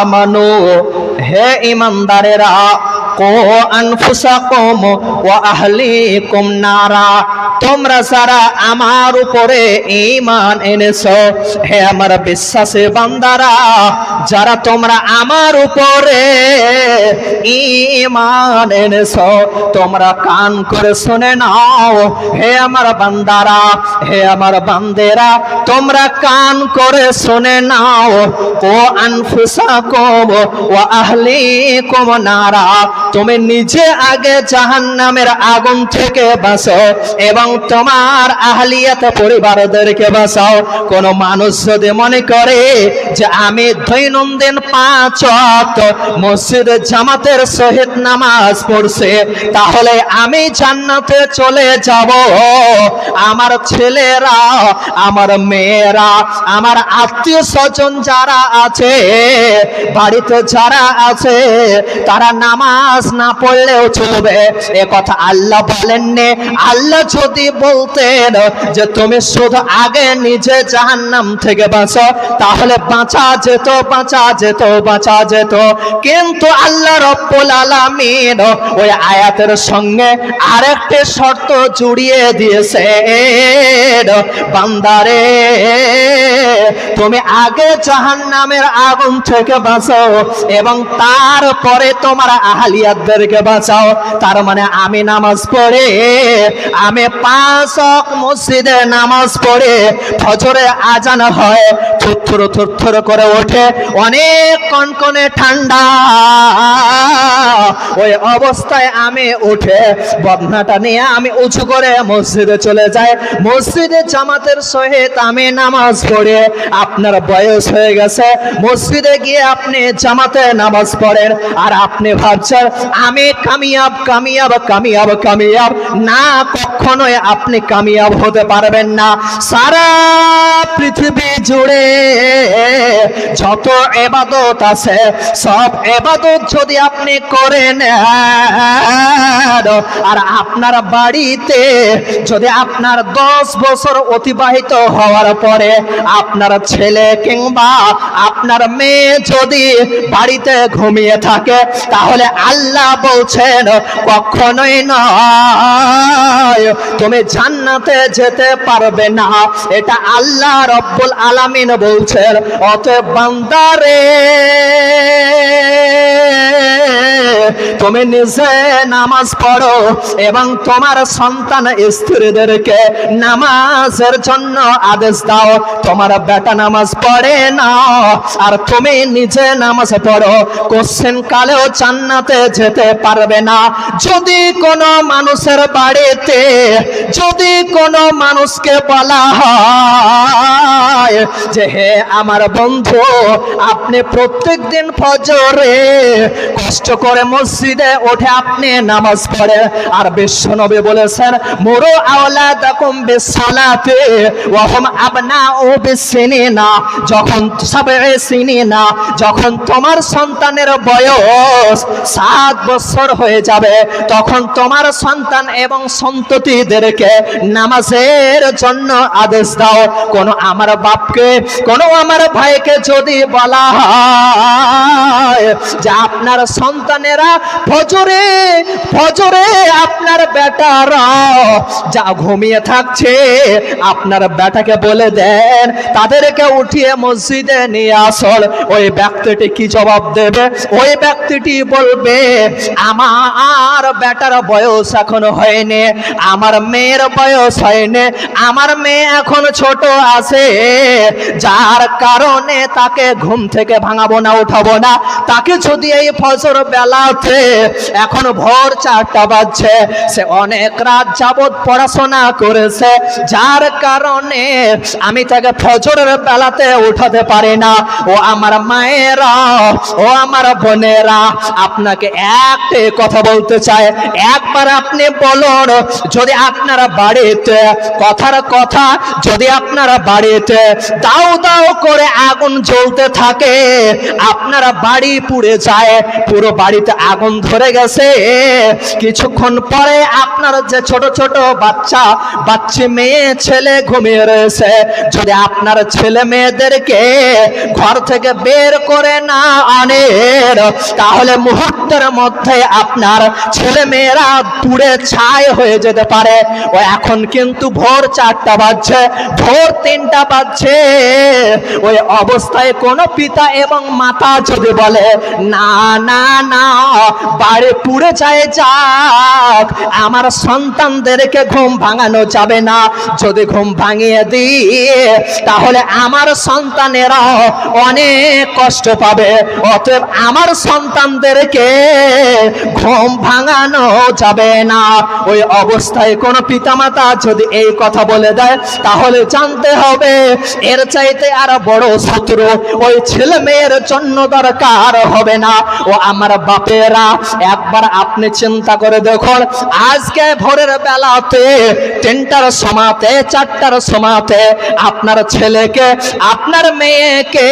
আমানু হে ইমানদারেরা কো আনফুসাকুম ওয়া আহলিকুম নারা। তোমরা যারা আমার উপরে ঈমান এনেছো, হে আমার বিশ্বাসী বান্দারা, যারা তোমরা আমার উপরে ঈমান এনেছো, তোমরা কান করে শুনে নাও, হে আমার বান্দারা, হে আমার বান্দেরা, তোমরা কান করে শুনে নাও, ও আনফুসাকুম ওয়া আহলিকুম নারা। তুমি নিজে আগে জাহান্নামের আগুন থেকে বাঁচো এবং তোমার আহলিয়াত পরিবারদেরকে বাঁচাও। কোন মানুষ যদি মনে করে যে আমি দৈনন্দিন পাঁচ মসজিদ জামাতের সহিত নামাজ পড়ছে, তাহলে আমি জান্নাতে চলে যাব। আমার ছেলেরা, আমার মেয়েরা, আমার আত্মীয় স্বজন যারা আছে, বাড়িতে যারা আছে, তারা নামাজ না পড়লেও চলবে, এ কথা আল্লাহ বলেননি। আল্লাহ যদি বলতেন যে তুমি শুধু আগে নিজে জাহান্নাম থেকে বাঁচো, তাহলে বাঁচা যেত বাঁচা যেত বাঁচা যেত। কিন্তু আল্লাহ রব্বুল আলামিন ওই আয়াতের সঙ্গে আরেকটি শর্ত জুড়িয়ে দিয়েছে বান্দারে, তুমি আগে জাহান্নামের আগুন থেকে বাঁচো এবং তারপরে তোমার আহালিয়াতদেরকে বাঁচাও। তার মানে আমি নামাজ পড়ে, আমি পাঁচ মসজিদে নামাজ পড়ে, ফজরে আজান হয়। থুরথুর থুরথুর করে ওঠে। অনেক কনকনে ঠান্ডা। ওই অবস্থায় আমি উঠে বদনাটা নিয়ে আমি উঁচু করে মসজিদে চলে যাই। মসজিদে জামাতের সহিত আমি নামাজ পড়ে, আপনার বয়স হয়ে গেছে। মসজিদে গিয়ে আপনি জামাতে নামাজ পড়েন আর আপনি ভাবছেন, আমি কামিয়াব কামিয়াব কামিয়াব কামিয়াব। না, কখনোই আপনি কামিয়াব হতে পারবেন না। সারা পৃথিবী জুড়ে যত এবাদত আছে, সব এবাদত যদি আপনি করেন আর আপনার বাড়িতে যদি আপনার দশ বছর অতিবাহিত হওয়ার পরে আপনার ছেলে কিংবা আপনার মেয়ে যদি বাড়িতে ঘুমিয়ে থাকে, তাহলে আল্লাহ বলছেন, কখনোই নয়, তুমি জান্নাতে যেতে পারবে না। এটা আল্লাহ রব্বুল আলামিন বলছেন অতএব বান্দারে তুমি নিজে নামাজ পড়ো এবং তোমার সন্তান স্ত্রীদেরকে নামাজের জন্য আদেশ দাও। তোমার বেটা নামাজ পড়ে না। আর তুমি নিজে নামাজ পড়ো। কোশ্চেন কালেও জান্নাতে যেতে পারবে না। যদি কোনো মানুষের বাড়িতে, যদি কোনো মানুষকে বলা হয় যে, হে আমার বন্ধু, আপনি প্রত্যেক দিন ফজরে কষ্ট করে মসজিদে ওঠে, আপনি নামাজ পড়ে। আর বিশ্বনবী বলেছেন, মোরো আওলাদাকুম বিসসালাতে ওয়া হুম আবনাউ বিসসিনিনা। যখন সাবে সিনিনা, যখন তোমার সন্তানের বয়স সাত বছর হয়ে যাবে, তখন তোমার সন্তান এবং সন্ততিদেরকে নামাজের জন্য আদেশ দাও। কোন আমার বাপকে, কোন আমার ভাইকে যদি বলা হয় যে, আপনার সন্তানেরা ফজরে ফজরে আপনার বেটারা যা ঘুমিয়ে থাকছে, আপনার বেটাকে বলে দেন, তাদেরকে উঠিয়ে মসজিদে নিয়ে আসল। ওই ব্যক্তিটি কি জবাব দেবে? ওই ব্যক্তিটি বলবে, আমার বেটার বয়স এখনও হয়নি, আমার মেয়ের বয়স হয়নি, আমার মেয়ে এখন ছোট আছে, যার কারণে তাকে ঘুম থেকে ভাঙাবো না, উঠাবো না। তাকে যদি এই ফজর বেলাতে এখন ভোর চারটা বাজছে। সে অনেক রাত যাবৎ পড়াশোনা করেছে। যার কারণে আমি তাকে ফজরের বেলাতে উঠাতে পারি না। ও আমার মায়েরা, ও আমার বোনেরা, আপনাকে একটি কথা বলতে চাই। একবার আপনি বলুন, যদি আপনারা বাড়িতে কথার কথা যদি আপনারা বাড়িতে দাও দাও করে আগুন জ্বলতে থাকে, আপনারা বাড়ি পুড়ে যায়, পুরো বাড়িতে আগুন ধরে গেছে। কিছুক্ষণ পরে আপনার যে ছোট ছোট বাচ্চা বাচ্চা মেয়ে, ছেলে ঘুমিয়ে রয়েছে। যদি আপনার ছেলে মেয়েদেরকে ঘর থেকে বের করে না আনেন তাহলে মুহূর্তের মধ্যে আপনার ছেলে মেয়েরা পুড়ে ছাই হয়ে যেতে পারে। ও এখন কিন্তু ভোর চারটা বাজছে, ভোর তিনটা বাজছে। ওই অবস্থায় কোনো পিতা এবং মাতা যদি বলে, না না না বাড়ি পুড়ে যায় যাক, আমার সন্তানদেরকে ঘুম ভাঙানো যাবে না। যদি ঘুম ভাঙিয়ে দিই তাহলে আমার সন্তানেরা অনেক কষ্ট পাবে। অতএব আমার সন্তানদেরকে ঘুম ভাঙানো যাবে না। ওই অবস্থায় কোনো পিতামাতা যদি এই কথা বলে দেয়, তাহলে জানতে হবে এর চাইতে আর বড় শত্রু ওই ছেলে মেয়ের জন্য দরকার হবে না। ও আমার বাপেরা একবার আপনি চিন্তা করে দেখুন, আজকে ভোরের বেলাতে, তিনটার সমাতে চারটার সমাতে আপনার ছেলেকে, আপনার মেয়েকে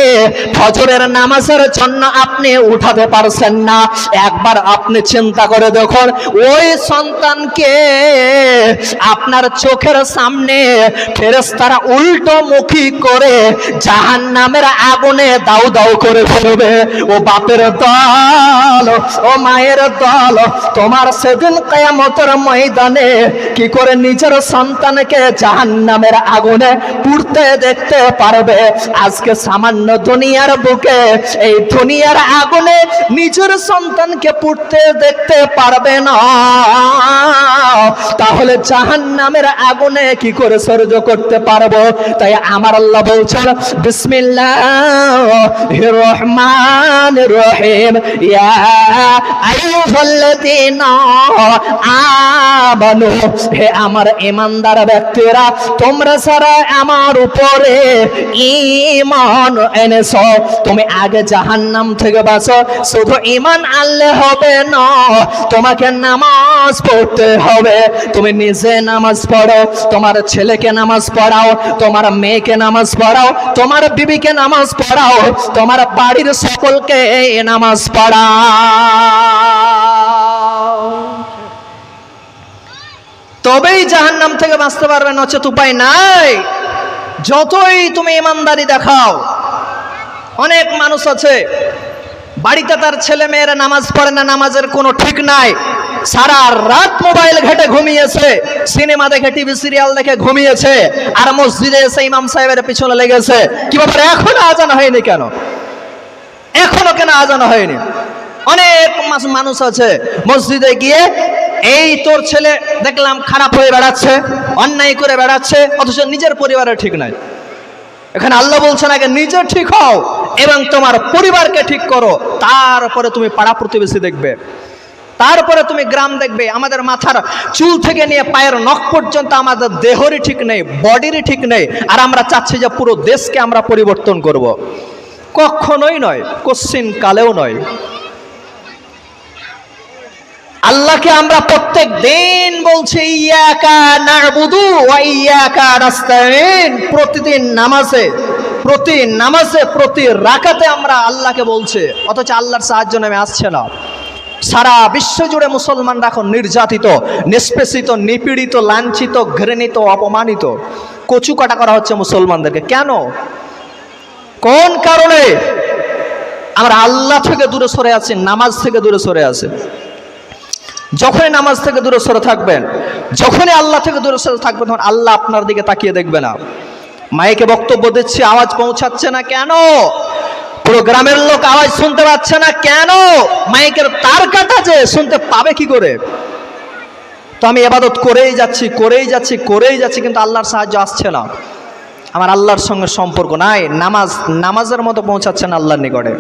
ফজরের নামাজের জন্য আপনি উঠাতে পারছেন না। একবার আপনি চিন্তা করে দেখুন, ওই সন্তানকে আপনার চোখের সামনে ফেরেস্তারা উল্টো মুখী করে জাহান নামের আগুনে দাউ দাউ করে ফেলবে। ও বাপের দল ও মায়ের দল, তোমার সেদিন কেয়ামতের ময়দানে কি করে নিজের সন্তানকে জাহান নামের আগুনে পুড়তে দেখতে পারবে? আজকে সামান্য দুনিয়ার বুকে, এই দুনিয়ার আগুনে নিজের সন্তানকে পুড়তে দেখতে পারবে না। তাহলে জাহান নামের আগুনে কি করে সহ্য করতে পারব? তাই আমার আল্লাহ বলছেন, বিসমিল্লাহ রহমান রহিম, ইয়া হে আমার ইমানদার ব্যক্তিরা, তোমরা সারা আমার উপরে ঈমান এনেছো। তুমি আগে জাহান্নাম থেকে বাঁচো, শুধু ইমান আনলে হবে না, তোমাকে নামাজ পড়তে হবে। তুমি নিজে নামাজ পড়ো, তোমার ছেলেকে নামাজ পড়াও, তোমার মেয়েকে নামাজ পড়াও, তোমার বিবিকে নামাজ পড়াও, তোমার বাড়ির সকলকে নামাজ পড়াও। তবেই জাহান্নাম থেকে বাঁচতে পারবে নচেত উপায় নাই। যতই তুমি ইমানদারি দেখাও, অনেক মানুষ আছে, বাড়িতে তার ছেলে মেয়েরা নামাজ পড়ে না, নামাজের কোনো ঠিক নাই। সারা রাত মোবাইল ঘেটে ঘুমিয়েছে, সিনেমা দেখে, টিভি সিরিয়াল দেখে ঘুমিয়েছে, আর মসজিদে এসে ইমাম সাহেবের পিছনে লেগেছে। কি ব্যাপারে এখনও আজান হয়নি কেন? এখনও কেন আজান হয়নি? অনেক মানুষ আছে। মসজিদে গিয়ে এই তোর ছেলে দেখলাম খারাপ হয়ে বেড়াচ্ছে, অন্যায় করে বেড়াচ্ছে, অথচ নিজের পরিবারের ঠিক নাই। এখানে আল্লাহ বলছেন, আগে নিজে ঠিক হও এবং তোমার পরিবারকে ঠিক করো। তারপরে তুমি পাড়া প্রতিবেশী দেখবে। তারপরে তুমি গ্রাম দেখবে। আমাদের মাথার চুল থেকে নিয়ে পায়ের নখ পর্যন্ত আমাদের দেহরই ঠিক নেই, বডিরই ঠিক নেই। আর আমরা চাচ্ছি যে পুরো দেশকে আমরা পরিবর্তন করব। কখনোই নয় কোশ্চিন কালেও নয়। আল্লাহকে আমরা প্রত্যেক দিন বলছি, ইয়াকা নারবুদু ওয়া ইয়াকা নাস্তাইন প্রতিদিন নামাজে, প্রতি নামাজে, প্রতি রাকাতে আমরা আল্লাহকে বলছি। অথচ আল্লাহর সাহায্য নেমে আসছে না। সারা বিশ্ব জুড়ে মুসলমানরা এখন নির্যাতিত, নিষ্পেষিত, নিপীড়িত, লাঞ্ছিত, ঘৃণিত, অপমানিত। কচু কাটা করা হচ্ছে মুসলমানদেরকে। কেন? কোন কারণে? আমরা আল্লাহ থেকে দূরে সরে আছি, নামাজ থেকে দূরে সরে আছি। যখনই নামাজ থেকে দূরে সরে থাকবেন, যখনই আল্লাহ থেকে দূরে সরে থাকবেন, তখন আল্লাহ আপনার দিকে তাকিয়ে দেখবে না। মাইকে বক্তব্য দিচ্ছে, আওয়াজ পৌঁছাচ্ছে না কেন? পুরো গ্রামের লোক আওয়াজ শুনতে পাচ্ছে না কেন? মাইকের তার কাটা যে শুনতে পাবে কি করে? তো আমি এবাদত করেই যাচ্ছি করেই যাচ্ছি করেই যাচ্ছি, কিন্তু আল্লাহর সাহায্য আসছে না। আমার আল্লাহর সঙ্গে সম্পর্ক নাই, নামাজ, নামাজের মতো পৌঁছাচ্ছে না আল্লাহর নিকটে।